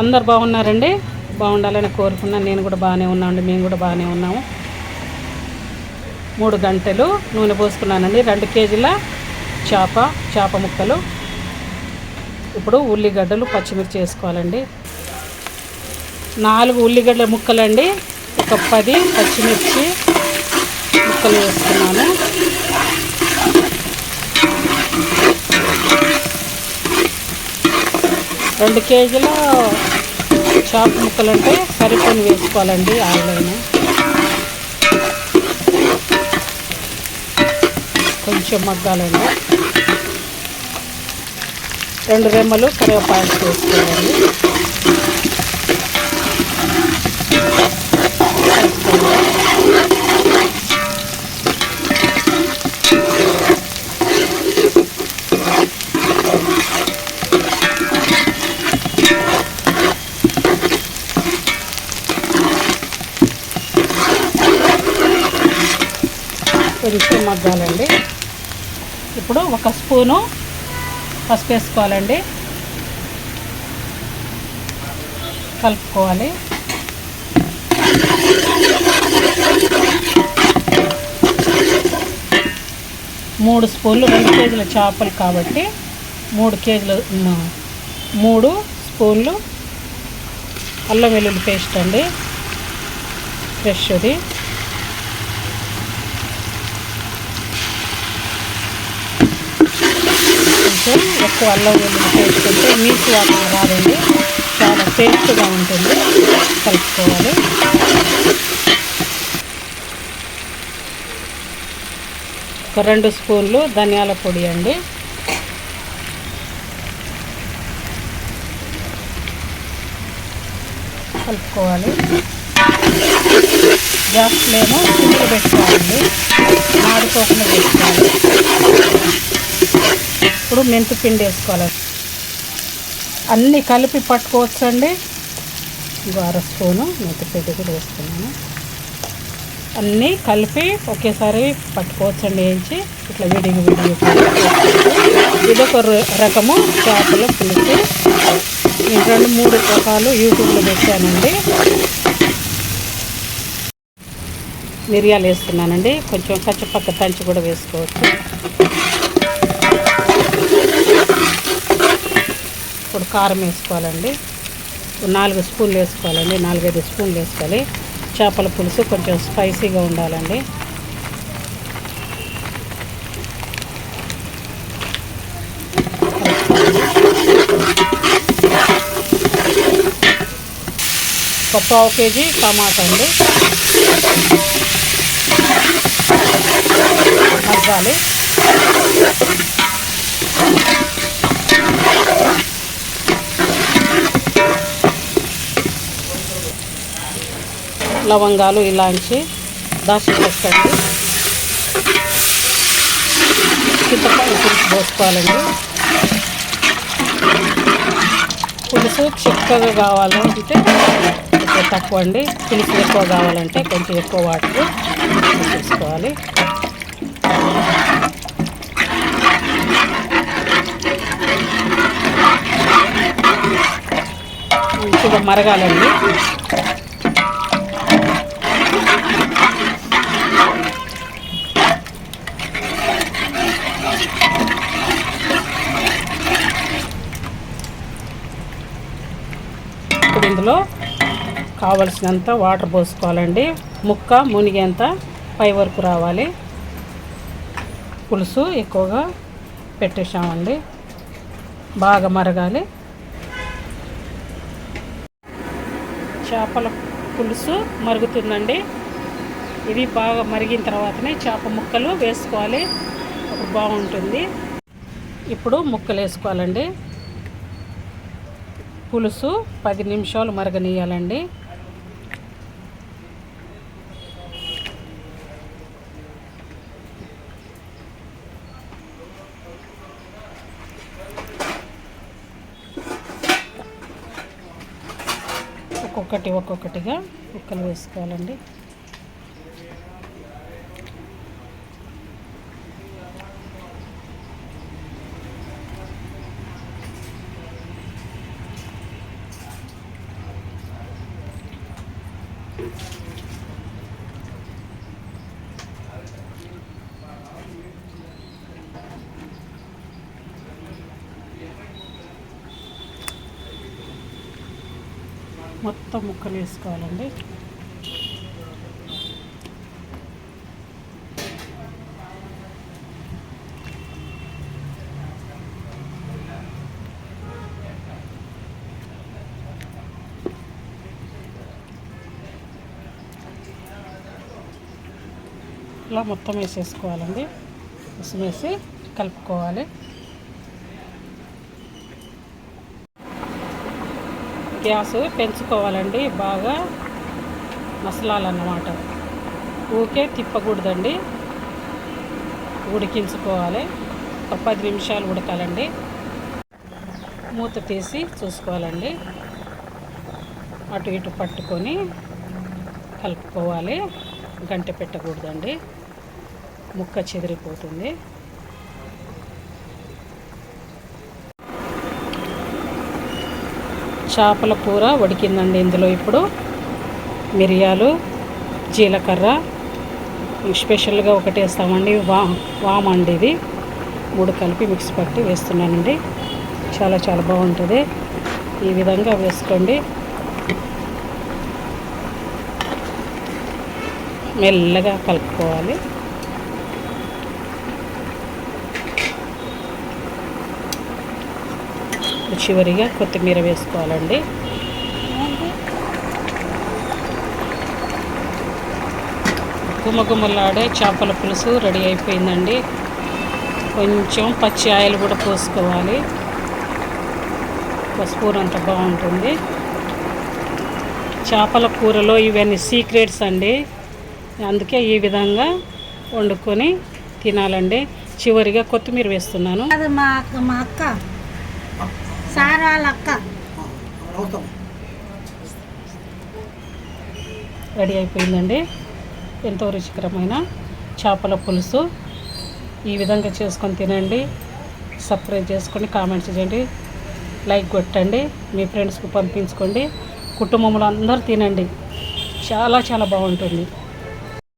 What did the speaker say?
అందరు బాగున్నారండి? బాగుండాలని కోరుకున్నాను. నేను కూడా బాగానే ఉన్నామండి మేము కూడా బాగానే ఉన్నాము. మూడు గంటలు నూనె పోసుకున్నానండి. రెండు కేజీల చేప చేప ముక్కలు. ఇప్పుడు ఉల్లిగడ్డలు పచ్చిమిర్చి వేసుకోవాలండి. నాలుగు ఉల్లిగడ్డల ముక్కలండి. ఒక పది పచ్చిమిర్చి ముక్కలు వేసుకున్నాను. రెండు కేజీల చేప ముక్కలు అంటే సరిపోని వేసుకోవాలండి ఆయిలైనా. కొంచెం మగ్గాలండి రెండు రెమ్మలు కరివేపాయలు వేసుకోవాలండి. వేద్దామండి. ఇప్పుడు ఒక స్పూను పసుపు వేసుకోవాలండి కలుపుకోవాలి. మూడు స్పూన్లు రెండు కేజీల చేపలు కాబట్టి మూడు కేజీలు మూడు స్పూన్లు అల్లం వెల్లుల్లి పేస్ట్ అండి. ఫ్రెష్ది. కొంచెం ఎక్కువ అల్లం వెల్లుల్లి పేస్ట్ ఉంటే నీసు వాసన రాదండి చాలా టేస్ట్గా ఉంటుంది. కలుపుకోవాలి. ఒక రెండు స్పూన్లు ధనియాల పొడి అండి. కలుపుకోవాలి. గ్యాస్ ఫ్లేమ్ సిమ్లో పెట్టుకోవాలండి మాడిపోకుండా పెట్టుకోవాలి ఇప్పుడు మెంతి పిండి వేసుకోవాలి. అన్నీ కలిపి పట్టుకోవచ్చండి. ఇంకో అర స్పూను మెంతి పిండి కూడా వేసుకున్నాను. అన్నీ కలిపి ఒకేసారి పట్టుకోవచ్చండి వేయించి. ఇట్లా విడిగి విడిగి ఇదొక రకము చేపల పులుసు. నేను రెండు మూడు రకాలు యూట్యూబ్లో పెట్టానండి. మిరియాలు వేస్తున్నానండి కొంచెం కచ్చపక్క తంచి కూడా వేసుకోవచ్చు. ఇప్పుడు కారం వేసుకోవాలండి. నాలుగు స్పూన్లు వేసుకోవాలండి. నాలుగైదు స్పూన్లు వేసుకోవాలి. చేపల పులుసు కొంచెం స్పైసీగా ఉండాలండి. ఒక పావు కేజీ టమాటా అండి. మగ్గాలి. లవంగాలు ఇలాంచి దాచి చింతపండు పులుసు పోసుకోవాలండి. పులుసు చిక్కగా కావాలంటే కొంచెం తక్కువ అండి. పులుసు ఎక్కువ కావాలంటే కొంచెం ఎక్కువ వాటర్ తీసుకోవాలి మంచిగా మరగాలండి ఇప్పుడు ఇందులో కావలసినంత వాటర్ పోసుకోవాలండి. ముక్క మునిగేంత పై వరకు రావాలి. పులుసు ఎక్కువగా పెట్టేసామండి బాగా మరగాలి. చేపల పులుసు మరుగుతుందండి. ఇది బాగా మరిగిన తర్వాతనే చేప ముక్కలు వేసుకోవాలి. అప్పుడు బాగుంటుంది. ఇప్పుడు ముక్కలు వేసుకోవాలండి. పులుసు పది నిమిషాలు మరగనీయాలండి. ఒక్కొక్కటి ఒక్కొక్కటిగా ముక్కలు వేసుకోవాలండి. మొత్తం ముక్కలు వేసుకోవాలండి. ఇలా మొత్తం వేసేసుకోవాలండి. రసం వేసి కలుపుకోవాలి. గ్యాస్ పెంచుకోవాలండి బాగా మసలాలన్నమాట. ఊకే తిప్పకూడదండి. ఉడికించుకోవాలి. ఒక పది నిమిషాలు ఉడకాలండి. మూత తీసి చూసుకోవాలండి. అటు ఇటు పట్టుకొని కలుపుకోవాలి. గంట పెట్టకూడదండి. ముక్క చెదిరిపోతుంది. చేపల కూర ఉడికిందండి ఇందులో ఇప్పుడు. మిరియాలు జీలకర్ర స్పెషల్గా ఒకటి వేస్తామండి. వా వామ్ అండి ఇది. మూడు కలిపి మిక్స్ పట్టి వేస్తున్నానండి. చాలా చాలా బాగుంటుంది. ఈ విధంగా వేసుకోండి. మెల్లగా కలుపుకోవాలి. చివరిగా కొత్తిమీర వేసుకోవాలండి. గుమగుమలాడే చేపల పులుసు రెడీ అయిపోయిందండి. కొంచెం పచ్చి ఆయిల్ కూడా పోసుకోవాలి. పసుపు అంత బాగుంటుంది. చేపల కూరలో ఇవన్నీ సీక్రెట్స్ అండి. అందుకే ఈ విధంగా వండుకొని తినాలండి. చివరిగా కొత్తిమీర వేస్తున్నాను. అది మా అక్క మా అక్క. సార్ వాళ్ళ అక్క రెడీ అయిపోయిందండి. ఎంతో రుచికరమైన చేపల పులుసు. ఈ విధంగా చేసుకొని తినండి. సబ్స్క్రైబ్ చేసుకొని కామెంట్స్ చేయండి. లైక్ కొట్టండి. మీ ఫ్రెండ్స్కి పంపించుకోండి. కుటుంబంలో అందరూ తినండి. చాలా చాలా బాగుంటుంది.